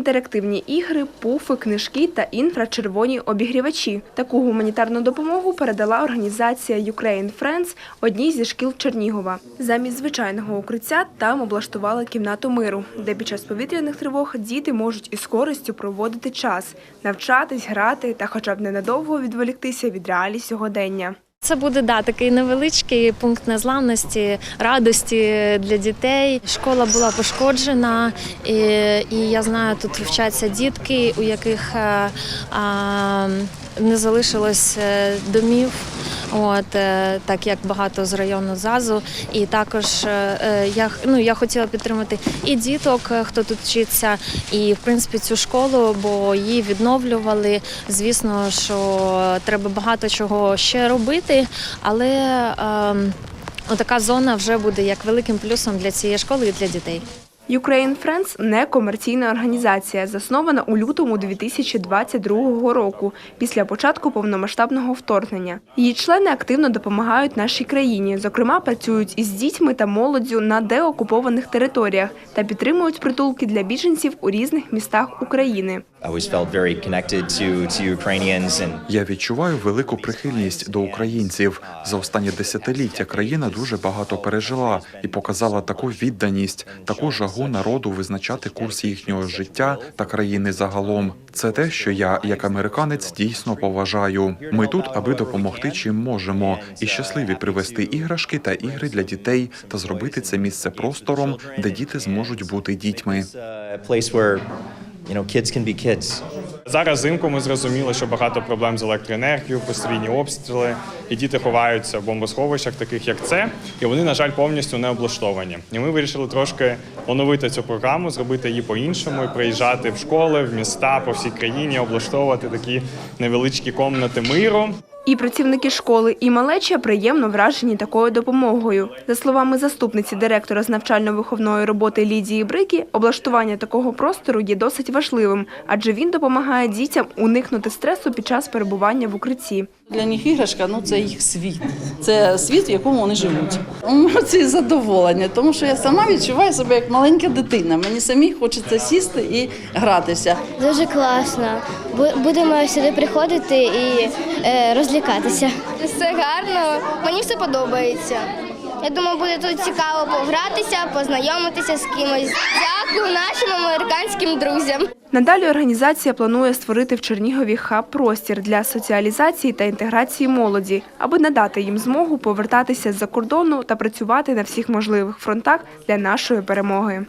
інтерактивні ігри, пуфи, книжки та інфрачервоні обігрівачі. Таку гуманітарну допомогу передала організація Ukraine Friends одній зі шкіл Чернігова. Замість звичайного укриття там облаштували кімнату миру, де під час повітряних тривог діти можуть із користю проводити час, навчатись, грати та хоча б ненадовго відволіктися від реалій сьогодення. Це буде да такий невеличкий пункт незламності, радості для дітей. Школа була пошкоджена, і, і я знаю, тут вчаться дітки, у яких е, а, не залишилось е, домів. От е, так як багато з району ЗАЗу, і також е, е, я ну я хотіла підтримати і діток, е, хто тут вчиться, і в принципі цю школу, бо її відновлювали. Звісно, що треба багато чого ще робити, але ем, Отака зона вже буде як великим плюсом для цієї школи і для дітей. Ukraine Friends – некомерційна організація, заснована у лютому 2022 року, після початку повномасштабного вторгнення. Її члени активно допомагають нашій країні, зокрема, працюють із дітьми та молоддю на деокупованих територіях та підтримують притулки для біженців у різних містах України. Я відчуваю велику прихильність до українців. За останні десятиліття країна дуже багато пережила і показала таку відданість, таку жагу народу визначати курс їхнього життя та країни загалом. Це те, що я, як американець, дійсно поважаю. Ми тут, аби допомогти чим можемо, і щасливі привезти іграшки та ігри для дітей та зробити це місце простором, де діти зможуть бути дітьми. You know, kids can be kids. Зараз зимку ми зрозуміли, що багато проблем з електроенергією, постійні обстріли, і діти ховаються в бомбосховищах, таких як це, і вони, на жаль, повністю не облаштовані. І ми вирішили трошки оновити цю програму, зробити її по-іншому, і приїжджати в школи, в міста по всій країні, облаштовувати такі невеличкі комнати миру. І працівники школи, і малеча приємно вражені такою допомогою. За словами заступниці директора з навчально-виховної роботи Лідії Брики, облаштування такого простору є досить важливим, адже він допомагає дітям уникнути стресу під час перебування в укритті. Для них іграшка ну це їх світ. Це світ, в якому вони живуть. Це задоволення, тому що я сама відчуваю себе як маленька дитина. Мені самі хочеться сісти і гратися. Дуже класно. Бу- Будемо сюди приходити і е, розлікатися. Все гарно, мені все подобається. Я думаю, буде тут цікаво погратися, познайомитися з кимось. Дякую нашим американським друзям. Надалі організація планує створити в Чернігові хаб-простір для соціалізації та інтеграції молоді, аби надати їм змогу повертатися з-за кордону та працювати на всіх можливих фронтах для нашої перемоги.